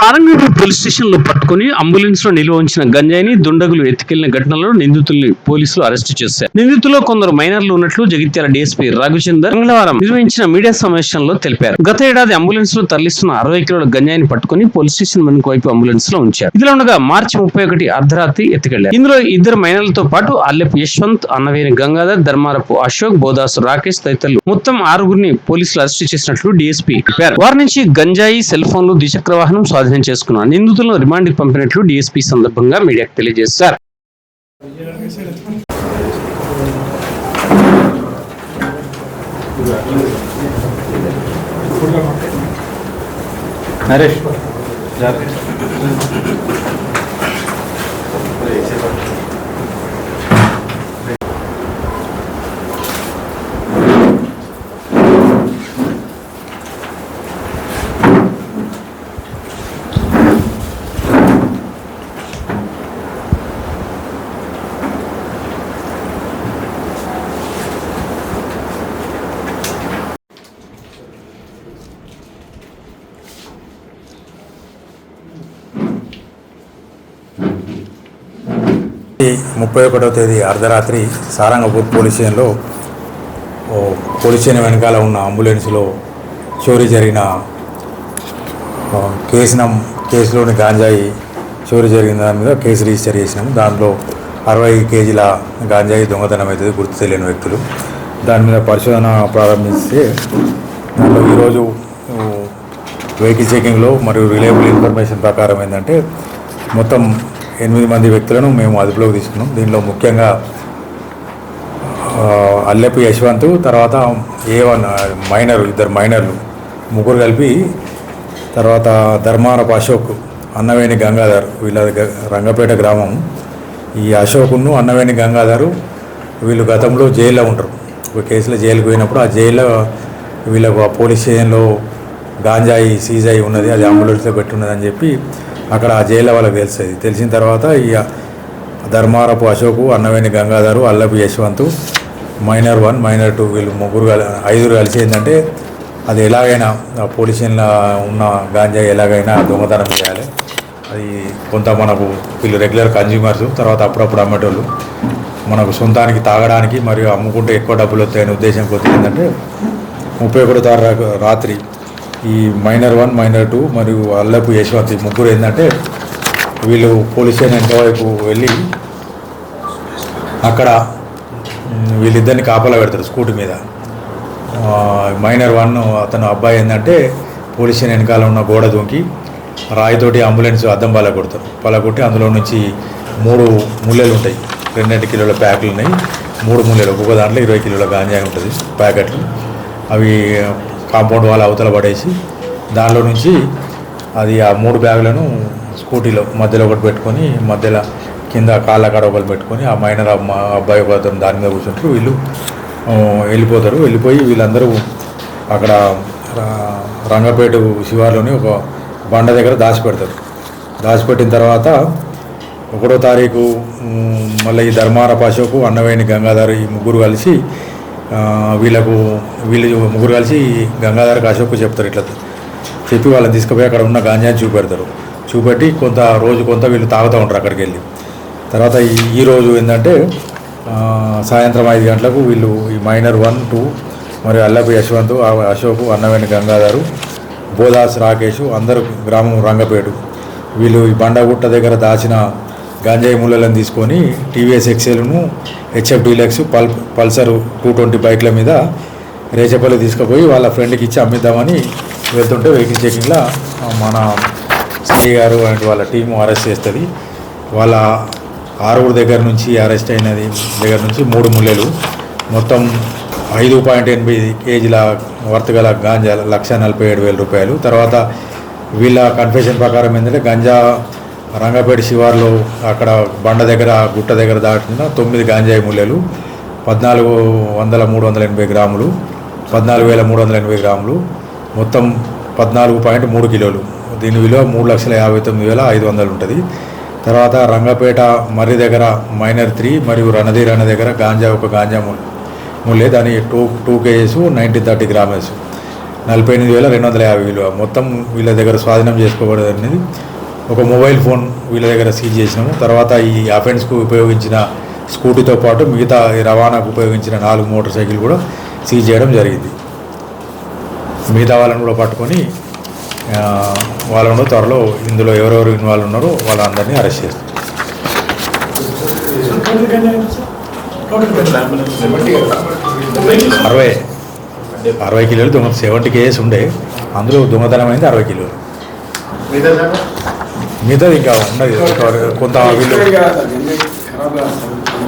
Sarangpur police స్టేషన్లో పట్టుకుని అంబులెన్స్లో నిల్వ ఉంచిన గంజాయిని దుండగులు ఎత్తుకెళ్ళిన ఘటనలో నిందితుల్ని పోలీసులు అరెస్టు చేశారు. నిందితుల్లో కొందరు మైనర్లు ఉన్నట్లు జగిత్యాల డీఎస్పీ రఘుచందర్ మంగళవారం నిర్వహించిన మీడియా సమావేశంలో తెలిపారు. గత ఏడాది అంబులెన్స్లో తరలిస్తున్న అరవై కిలోల గంజాయిని పట్టుకుని పోలీస్ స్టేషన్ వెనుక వైపు అంబులెన్స్లో ఉంచారు. ఇదిలో ఉండగా మార్చి ముప్పై ఒకటి అర్ధరాత్రి ఎత్తుకెళ్ళారు. ఇందులో ఇద్దరు మైనర్లతో పాటు అల్లెపు యశ్వంత్ అన్నవేని గంగాధర్ ధర్మారపు అశోక్ బోదాసు రాకేష్ తదితరులు మొత్తం ఆరుగురిని పోలీసులు అరెస్టు చేసినట్లు డీఎస్పీ తెలిపారు. వారి నుంచి గంజాయి సెల్ ఫోన్లు ద్విచక్ర వాహనం స్వాధీనం చేసుకున్నారు నిందితులను రిమాండ్కి పంపినట్లు డీఎస్పీ సందర్భంగా మీడియాకు తెలియజేశారు. నరేష్ ముప్పై ఒకటో తేదీ అర్ధరాత్రి సారంగపూర్ పోలీస్ స్టేషన్లో ఓ పోలీస్ స్టేషన్ వెనకాల ఉన్న అంబులెన్స్లో చోరీ జరిగిన ఆ, కేసు కేసులోని గాంజాయి చోరీ జరిగిన దాని మీద కేసు రిజిస్టర్ చేసినాము దాంట్లో అరవై కేజీల గాంజాయి దొంగతనం అవుతుంది గుర్తు తెలియని వ్యక్తులు. దాని మీద పరిశోధన ప్రారంభిస్తే దాంట్లో ఈరోజు వెహికల్ చెకింగ్లో మరియు రిలయబుల్ ఇన్ఫర్మేషన్ ప్రకారం ఏంటంటే మొత్తం ఎనిమిది మంది వ్యక్తులను మేము అదుపులోకి తీసుకున్నాం. దీనిలో ముఖ్యంగా అల్లెప్పి అల్లెపు యశ్వంత్ తర్వాత ఏ వన్ మైనర్ ఇద్దరు మైనర్లు ముగ్గురు కలిపి తర్వాత ధర్మారపు అశోక్ అన్నవేణి గంగాధర్ వీళ్ళ గ- రంగపేట గ్రామం. ఈ అశోకును అన్నవేణి గంగాధరు వీళ్ళు గతంలో జైల్లో ఉంటారు. ఒక కేసులో జైలుకు పోయినప్పుడు ఆ జైల్లో వీళ్ళకు ఆ పోలీస్ స్టేషన్లో గాంజాయి సీజ్ అయి ఉన్నది అది అంబులెన్స్లో పెట్టున్నదని చెప్పి అక్కడ ఆ జైల్లో వాళ్ళకి తెలుస్తుంది. తెలిసిన తర్వాత ఇక Dharmarapu Ashok Annaveni Gangadhar Allapu Yashwant minor one minor two వీళ్ళు ముగ్గురు ఐదుగురు కలిసి ఏంటంటే అది ఎలాగైనా ఆ ఉన్న గాంజా ఎలాగైనా దొంగతనం చేయాలి. అది కొంత మనకు వీళ్ళు రెగ్యులర్ కన్జ్యూమర్స్ తర్వాత అప్పుడప్పుడు అమ్మేటోళ్ళు. మనకు సొంతానికి తాగడానికి మరియు అమ్ముకుంటే ఎక్కువ డబ్బులు వస్తాయనే ఉద్దేశం కొద్ది ఏంటంటే ముప్పై ఒకటో తారీఖు రాత్రి ఈ మైనర్ వన్ మైనర్ టూ మరియు అల్లపు యశ్వంత్ ముగ్గురు ఏంటంటే వీళ్ళు పోలీస్ స్టేషన్ వైపు వెళ్ళి అక్కడ వీళ్ళిద్దరిని కాపలా పెడతారు స్కూటీ మీద. మైనర్ వన్ అతను అబ్బాయి ఏంటంటే పోలీస్ స్టేషన్ వెనకాల ఉన్న గోడ దూకి రాయితోటి అంబులెన్స్ అద్దం పాల కొడతారు. బల కొట్టి అందులో నుంచి మూడు ముల్లెలు ఉంటాయి. రెండు కిలోల ప్యాకులు ఉన్నాయి. మూడు ముల్లెలు ఒక్కొక్క దాంట్లో ఇరవై కిలోల గాంజాయి ఉంటుంది ప్యాకెట్లు. అవి కాంపౌండ్ వాళ్ళ అవతల పడేసి దానిలో నుంచి అది ఆ మూడు బ్యాగులను స్కూటీలో మధ్యలో ఒకటి పెట్టుకొని మధ్యలో కింద కాళ్ళ కాడ ఒకటి పెట్టుకొని ఆ మైనర్ అమ్మ అబ్బాయి ఒక అతను దాని మీద కూర్చుంటారు. వీళ్ళు వెళ్ళిపోతారు. వెళ్ళిపోయి వీళ్ళందరూ అక్కడ రంగపేట శివార్లోని ఒక బండ దగ్గర దాచిపెడతారు. దాచిపెట్టిన తర్వాత ఒకటో తారీఖు మళ్ళీ ఈ ధర్మారపు అశోకు అన్నవేణి గంగాధర్ ఈ ముగ్గురు కలిసి వీళ్ళకు వీళ్ళు ముగ్గురు కలిసి గంగాధర్కి కాశ్యప్కు చెప్తారు ఇట్లా చెప్పి వాళ్ళని తీసుకుపోయి అక్కడ ఉన్న గాంజాని చూపెడతారు. చూపెట్టి కొంత రోజు కొంత వీళ్ళు తాగుతూ ఉంటారు అక్కడికి వెళ్ళి. తర్వాత ఈ- రోజు ఏంటంటే సాయంత్రం ఐదు గంటలకు వీళ్ళు ఈ మైనర్ వన్ టూ మరియు అల్లపు యశ్వంత్ ఆ అశోక్ అన్నవేణి గంగాధరు బోదాస్ రాకేష్ అందరూ గ్రామం రంగపేటు. వీళ్ళు ఈ బండగుట్ట దగ్గర దాచిన గాంజాయి ముళ్ళలను తీసుకొని టీవీఎస్ ఎక్సెల్ను హెచ్ఎఫ్ డీలక్స్ పల్ పల్సర్ టూ ట్వంటీ బైక్ల మీద రేచపల్లి తీసుకుపోయి వాళ్ళ ఫ్రెండ్కి ఇచ్చి అమ్మిద్దామని వెళ్తుంటే వెహికల్ చెకింగ్లో మన సిఐ గారు అండ్ వాళ్ళ టీము అరెస్ట్ చేస్తుంది. వాళ్ళ ఆరుగురు దగ్గర నుంచి అరెస్ట్ అయినది దగ్గర నుంచి మూడు ముల్లెలు మొత్తం ఐదు పాయింట్ ఎనిమిది కేజీల వర్త్ గల గాంజా లక్ష నలభై ఏడు వేల రూపాయలు. తర్వాత వీళ్ళ కన్ఫెషన్ ప్రకారం ఏంటంటే గంజా రంగపేట శివార్లో అక్కడ బండ దగ్గర గుట్ట దగ్గర దాటిన తొమ్మిది గాంజాయి ముల్లెలు పద్నాలుగు వందల మూడు వందల ఎనభై గ్రాములు పద్నాలుగు వేల మూడు వందల ఎనభై గ్రాములు మొత్తం పద్నాలుగు పాయింట్ మూడు కిలోలు. దీని విలువ మూడు లక్షల యాభై తొమ్మిది వేల ఐదు వందలు ఉంటుంది. తర్వాత రంగపేట మర్రి దగ్గర మైనర్ త్రీ మరియు రణధీర్ అనే దగ్గర గాంజా ఒక గాంజా ముల్ ముల్లే. దాని two two kgs nineteen thirty grams. నలభై ఎనిమిది వేల రెండు వందల యాభై విలువ మొత్తం వీళ్ళ దగ్గర స్వాధీనం చేసుకోబడేది అనేది ఒక మొబైల్ ఫోన్ వీళ్ళ దగ్గర సీజ్ చేసినాము. తర్వాత ఈ అఫెన్స్కు ఉపయోగించిన స్కూటీతో పాటు మిగతా రవాణాకు ఉపయోగించిన నాలుగు మోటార్ సైకిల్ కూడా సీజ్ చేయడం జరిగింది. మిగతా వాళ్ళని కూడా పట్టుకొని వాళ్ళను త్వరలో ఇందులో ఎవరెవరు ఇన్వాల్వ్ ఉన్నారో వాళ్ళందరినీ అరెస్ట్ చేస్తారు అరవై అరవై కిలోలు దొంగ సెవెంటీ కేజెస్ ఉండే. అందులో దొంగతనం అయింది అరవై కిలోలు. మిగతాది ఇంకా ఉన్నది కొంత వీళ్ళు ఖరాబ్